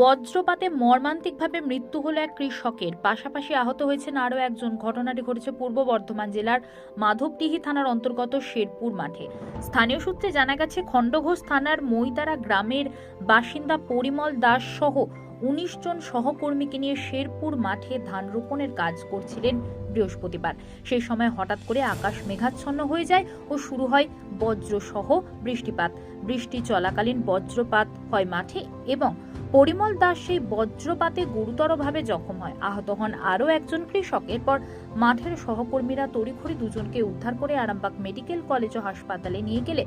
বজ্রপাতে মর্মান্তিকভাবে মৃত্যু হলো এক কৃষকের। পাশাপাশি আহত হয়েছেন আরও একজন। ঘটনাটি ঘটেছে পূর্ব বর্ধমান জেলার মাধবদিহি থানার অন্তর্গত শেরপুর মাঠে। স্থানীয় সূত্রে জানা গেছে, খণ্ডঘোষ থানার মইতারা গ্রামের বাসিন্দা পরিমল দাস সহ উনিশ জন সহকর্মীকে নিয়ে শেরপুর মাঠে ধান রোপণের কাজ করছিলেন বৃহস্পতিবার। সেই সময় হঠাৎ করে আকাশ মেঘাচ্ছন্ন হয়ে যায় ও শুরু হয় বজ্রসহ বৃষ্টিপাত। বৃষ্টি চলাকালীন বজ্রপাত হয় মাঠে এবং পরিমল দাস সেই বজ্রপাতে গুরুতরভাবে জখম হয়। আহত হন আরও একজন কৃষক। এরপর মাঠের সহকর্মীরা তড়িঘড়ি দুজনকে উদ্ধার করে আরামবাগ মেডিকেল কলেজ ও হাসপাতালে নিয়ে গেলে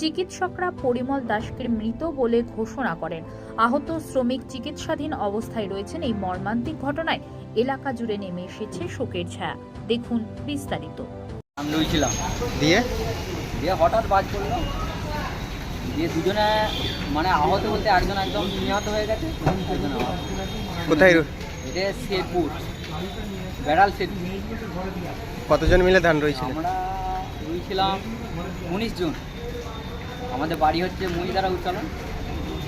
চিকিৎসকরা পরিমল দাসকে মৃত বলে ঘোষণা করেন। আহত শ্রমিক চিকিৎসাধীন অবস্থায় রয়েছেন এই মর্মান্তিক ঘটনায়। এলাকা জুড়ে নেমে এসেছে শোকের ছায়া। দেখুন বিস্তারিত। আমি রয়েছিলাম দিয়ে? দিয়ে হঠাৎ বাজ পড়ল। দিয়ে দুজনে মানে আহত বলতে একজন একদম নিহত হয়ে গেছে একজন আহত। কোথায়? রো- এটা শেরপুর বেড়াল শেরপুর। কতজন মিলে ধান রয়েছিল? আমরা রয়েছিলাম উনিশ জন। আমাদের বাড়ি হচ্ছে মহিদারা উচ্চালন।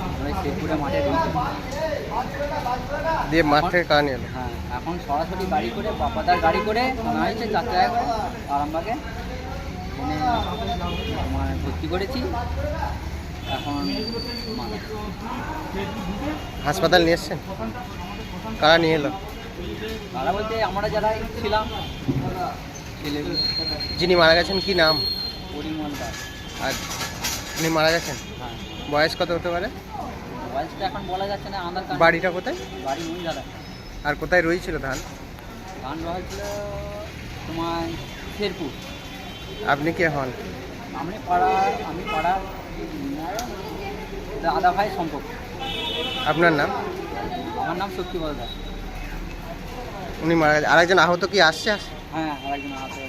আমরা শেরপুরে মাঠে রয়েছিলাম দিয়ে মাঠের কারণে এলো। হ্যাঁ এখন সরাসরি গাড়ি করে বাপাদার গাড়ি করে আনা হয়েছে চার টাকা করে আরামবাগে। এনে আমার ভর্তি করেছি। এখন হাসপাতাল নিয়ে এসছেন? কারা নিয়ে এলো? তারা বলতে আমরা যারা ছিলাম ছেলে যিনি মারা গেছেন কি নাম? পরিমল দাস। আর উনি মারা গেছেন? হ্যাঁ। বয়স কত হতে পারে? বয়সটা এখন বলা যাচ্ছে না আধার কার্ড বাড়িটা কোথায়? বাড়ি দাদা। আর কোথায় রয়েছিল ধান? গান হয়েছিল তোমার শেরপুর। আপনি কে হন? আমি পাড়ার আমি পাড়ার দাদা ভাই সম্পর্ক আপনার নাম? আমার নাম শক্তিবল দাস উনি মারা গেছেন আরেকজন আহত কি আসছে? হ্যাঁ আরেকজন হাতে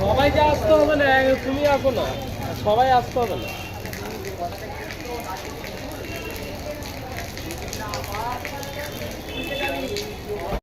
সবাই যে আসতে হবে না তুমি আসো না। সবাই আসতে হবে না।